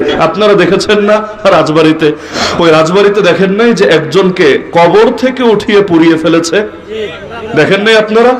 আপনারা দেখেছেন না রাজবাড়িতে? ওই রাজবাড়িতে দেখেন নাই যে একজনকে কবর থেকে উঠিয়ে পুড়িয়ে ফেলেছে? দেখেন নাই আপনারা?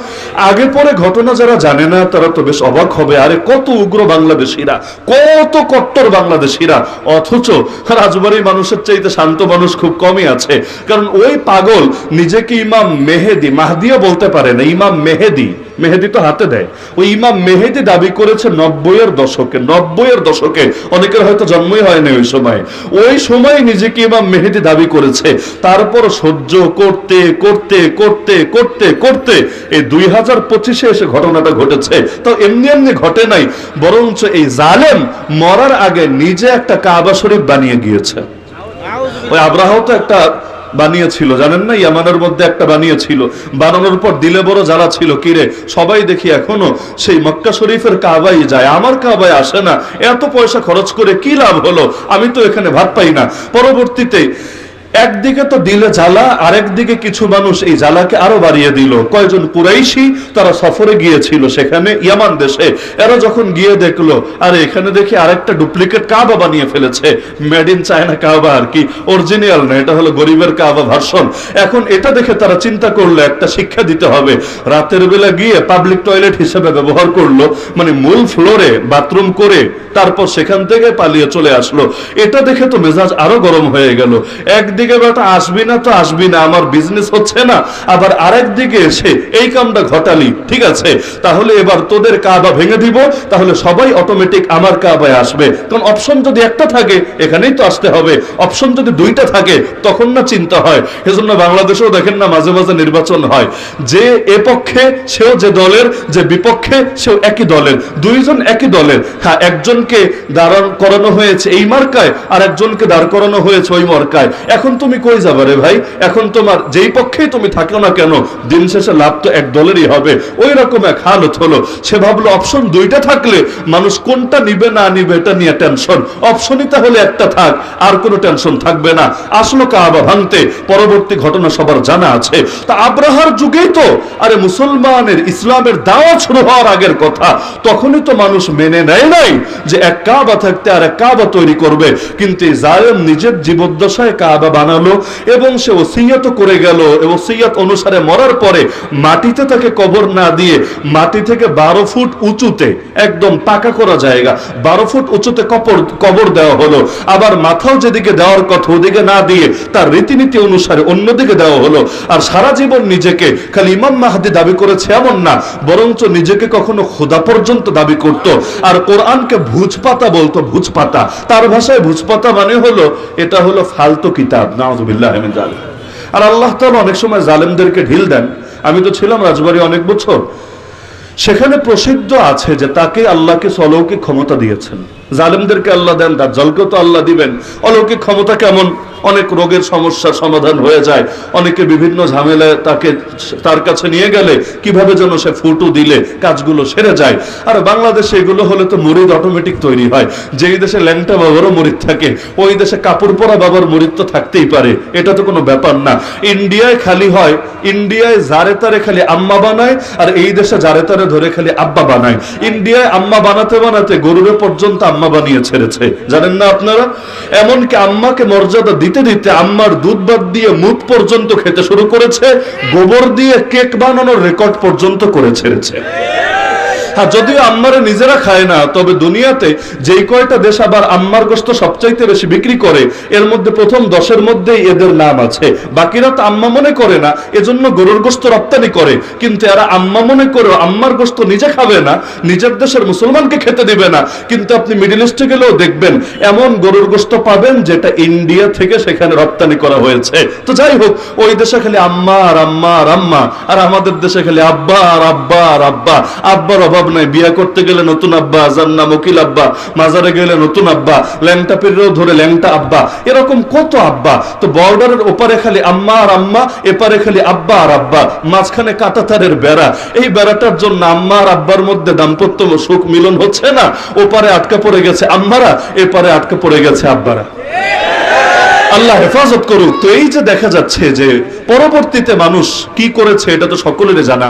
আগে পরে ঘটনা যারা জানে না, তারা তো বেশ অবাক হবে। আরে কত উগ্র বাংলাদেশিরা, কত কট্টর বাংলাদেশিরা। অথচ রাজবাড়ির মানুষের চাইতে শান্ত মানুষ খুব কমই আছে। কারণ ওই পাগল নিজেকে ইমাম মেহেদি, মাহদিয়া বলতে পারে না, ইমাম মেহেদি। মেহেদি তো হাতে দেয়। ওই ইমাম মেহেদি দাবি করেছে নব্বইয়ের দশকে নব্বইয়ের দশকে। অনেকের হয়তো জন্মই হয়নি ওই সময়। ওই সময় নিজেকে ইমাম মেহেদি দাবি করেছে। তারপর সহ্য করতে করতে করতে করতে করতে। এই দুই হাজার পঁচিশে এসে ঘটনাটা ঘটেছে। তো এমনি এমনি ঘটে নাই, বরঞ্চ এই জালেম মরার আগে নিজে একটা কাবা শরীফ বানিয়ে গিয়েছে। ওই আব্রাহাও তো একটা বানিয়েছিল, জানেন না? ইয়ামানের মধ্যে একটা বানিয়েছিল। বানানোর পর দিলে বড় যারা ছিল। কিরে সবাই দেখি এখনও সেই মক্কা শরীফের কাবাই যায়। আমার কাবায় আসে না। এত পয়সা খরচ করে কি লাভ হলো? আমি তো এখানে ভাত পাই না। পরবর্তীতে একদিকে তো দিলে জ্বালা, আরেকদিকে কিছু মানুষ এই জ্বালাকে আরও বাড়িয়ে দিল। কয়জন কুরাইশি তারা সফরে গিয়েছিল সেখানে, ইয়ামান দেশে। এরা যখন গিয়ে দেখল, আরে এখানে দেখি আরেকটা ডুপ্লিকেট কাবা বানিয়ে ফেলেছে। মেড ইন চায়না কাবা আর কি, অরিজিনাল না, এটা হলো গরিবের কাবা ভার্সন। এখন এটা দেখে তারা চিন্তা করল, একটা শিক্ষা দিতে হবে। রাতের বেলা গিয়ে পাবলিক টয়লেট হিসেবে ব্যবহার করল মানে মূল ফ্লোরে বাথরুম করে তারপর সেখান থেকে পালিয়ে চলে আসলো। এটা দেখে তো মেজাজ আরও গরম হয়ে গেল। একদিকে বেটা আসবি না তো আসবি না, আমার বিজনেস হচ্ছে না। আবার আরেক দিকে এসে, এই কামটা ঘটালি, ঠিক আছে? তাহলে এবার তোদের কাবা ভেঙে দিব, তাহলে সবাই অটোমেটিক আমার কাবায় আসবে। কারণ অপশন যদি একটা থাকে, এখানেই তো আসতে হবে। অপশন যদি দুইটা থাকে, তখন না চিন্তা হয়। এজন্য বাংলাদেশেও দেখেন না, মাঝে মাঝে নির্বাচন হয়। যে এ পক্ষে, সেও যে দলের, যে বিপক্ষে, সেও একই দলের। দুইজন একই দলের। হ্যাঁ একজনকে দাঁড়ান করানো হয়েছে এই মার্কায় আর একজনকে দাঁড় করানো হয়েছে ওই মার্কায়। এখন তুমি কই যাবে রে ভাই? এখন তোমার যেই পক্ষেই তুমি থাকো না কেন, দিন শেষে লাভ তো এক দলেরই হবে। ওই রকম এক হালত হলো। সে ভাবলো অপশন দুইটা থাকলে মানুষ কোনটা নিবে না নিবে এটা নিয়ে টেনশন অপশনই তাহলে একটা থাক, আর কোনো টেনশন থাকবে না। আসলো কাবা ভাঙতে, পরবর্তী ঘটনা সবার জানা আছে। তা আব্রাহার যুগেই তো, আরে মুসলমানের ইসলামের দাওয়া শুরু হওয়ার আগের কথা। তখনই তো মানুষ মেনে নেয় নাই যে এক কাবা থাকতে আর এক কাবা তৈরি করবে। কিন্তু জালেম নিজের জীবদ্দশায় কাবা বানালো এবং সে ওসিয়ত করে গেল এবং ওসিয়ত অনুসারে মরার পরে মাটিতে তাকে কবর না দিয়ে মাটি থেকে বারো ফুট উঁচুতে, একদম পাকা করা জায়গা, বারো ফুট উঁচুতে কবর কবর দেওয়া হলো। আবার মাথাও যেদিকে দেওয়ার কথা ওদিকে না দিয়ে তার রীতিনীতি অনুসারে অন্যদিকে দেওয়া হলো। আর সারা জীবন নিজেকে, খালি ইমাম মাহাদি দাবি করেছে এমন না, বরঞ্চ নিজেকে কখনো খোদা পর্যন্ত দাবি করত। আর কোরআনকে ভুজপাতা বলতো, ভুজপাতা। তার ভাষায় ভুজপাতা মানে হলো, এটা হলো ফালতু কিতাব। আর আল্লাহ তাআলা অনেক সময় জালেমদেরকে ঢিল দেন। আমি তো ছিলাম রাজবাড়ি অনেক বছর। সেখানে প্রসিদ্ধ আছে যে তাকে আল্লাহকে অলৌকিক ক্ষমতা দিয়েছেন। জালেমদেরকে আল্লাহ দেন, দাজ্জালকেও তো আল্লাহ দিবেন। অলৌকিক ক্ষমতা কেমন? অনেক রোগের সমস্যার সমাধান হয়ে যায়। অনেকে বিভিন্ন ঝামেলায় তাকে তার কাছে নিয়ে গেলে কীভাবে যেন সে ফুটু দিলে কাজগুলো সেরে যায়। আর বাংলাদেশে এগুলো হলে তো মুরিদ অটোমেটিক তৈরি হয়। যেই দেশে ল্যাংটা বাবারও মুরিদ থাকে, ওই দেশে কাপড় পরা বাবার মুরিদ তো থাকতেই পারে। এটা তো কোনো ব্যাপার না। ইন্ডিয়ায় খালি হয়, ইন্ডিয়ায় জারে তারে খালি আম্মা বানায়, আর এই দেশে জারে তারে ধরে খালি আব্বা বানায়। ইন্ডিয়ায় আম্মা বানাতে বানাতে গরুরে পর্যন্ত আম্মা বানিয়ে ছেড়েছে। জানেন না আপনারা? এমনকি আম্মাকে মর্যাদা দিতে দিতে দিতে আম্মার দুধ বাদ দিয়ে মুখ পর্যন্ত খেতে শুরু করেছে, গোবর দিয়ে কেক বানানোর রেকর্ড পর্যন্ত করে ছেড়েছে। হ্যাঁ যদিও আম্মারা নিজেরা খায় না, তবে দুনিয়াতে যেই কয়টা দেশ আবার আম্মার গোস্ত সবচাইতে বেশি বিক্রি করে, এর মধ্যে প্রথম দশের মধ্যেই এদের নাম আছে। বাকিরা তো আম্মা মনে করে না, এজন্য গরুর গোস্ত রপ্তানি করে, কিন্তু এরা আম্মা মনে করে আম্মার গোস্ত নিজে খাবে না, নিজের দেশের মুসলমানকে খেতে দিবে না। কিন্তু আপনি মিডিল ইস্টে গেলেও দেখবেন, এমন গরুর গোস্ত পাবেন যেটা ইন্ডিয়া থেকে সেখানে রপ্তানি করা হয়েছে। তো যাই হোক, ওই দেশে খালি আম্মা আর আম্মা আর আম্মা, আর আমাদের দেশে খালি আব্বা আর আব্বা আর আব্বা। আব্বার অভাব নাই বিয়া করতে গেলে নতুন আব্বা, জান্না, মকিল আব্বা, মাজারে গেলে নতুন আব্বা, ল্যাংটা পেরেও ধরে ল্যাংটা আব্বা, এরকম কত আব্বা? তো বর্ডারের ওপারে খালি আম্মা আর আম্মা, এপারে খালি আব্বা আর আব্বা, মাঝখানে কাটাতারের বেড়া। এই বেড়াটার জন্য আম্মা আর আব্বার মধ্যে দাম্পত্য সুখ মিলন হচ্ছে না। ওপারে আটকা পড়ে গেছে আম্মারা, এপারে আটকা পড়ে গেছে আব্বারা। আল্লাহ হেফাজত করুক। তো এই যে দেখা যাচ্ছে যে পরবর্তীতে মানুষ কি করেছে, এটা তো সকলেরই জানা।